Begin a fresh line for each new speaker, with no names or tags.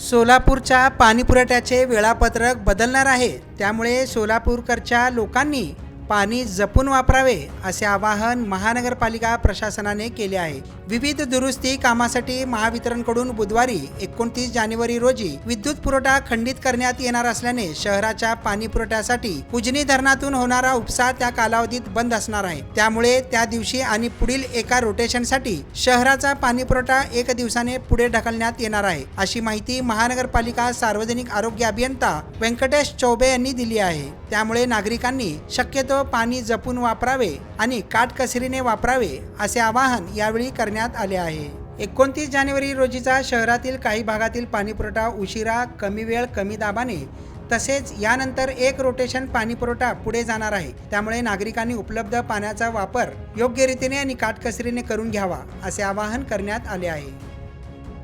सोलापूरच्या पाणीपुरवठ्याचे वेळापत्रक बदलणार आहे. त्यामुळे सोलापूरकरच्या लोकांनी पाणी जपून वापरावे असे आवाहन महानगरपालिका प्रशासनाने केले आहे. विविध दुरुस्ती कामासाठी महावितरणकडून बुधवारी एकोणतीस जानेवारी रोजी विद्युत पुरवठा खंडित करण्यात येणार असल्याने शहराच्या पाणी पुरवठ्यासाठी उजनी धरणातून होणारा उपसा त्या कालावधीत बंद असणार आहे. त्यामुळे त्या दिवशी आणि पुढील एका रोटेशनसाठी शहराचा पाणी पुरवठा एक दिवसाने पुढे ढकलण्यात येणार आहे अशी माहिती महानगरपालिका सार्वजनिक आरोग्य अभियंता व्यंकटेश चौबे यांनी दिली आहे. त्यामुळे नागरिकांनी शक्यतो पाणी जपून वापरावे आणि काटकसरीने वापरावे असे आवाहन यावेळी करण्यात आले आहे. एकोणतीस जानेवारी रोजीचा शहरातील काही भागातील पाणीपुरवठा उशिरा कमी वेळ कमी दाबाने तसेच यानंतर एक रोटेशन पाणीपुरवठा पुढे जाणार आहे. त्यामुळे नागरिकांनी उपलब्ध पाण्याचा वापर योग्य रीतीने आणि काटकसरीने करून घ्यावा असे आवाहन करण्यात आले आहे.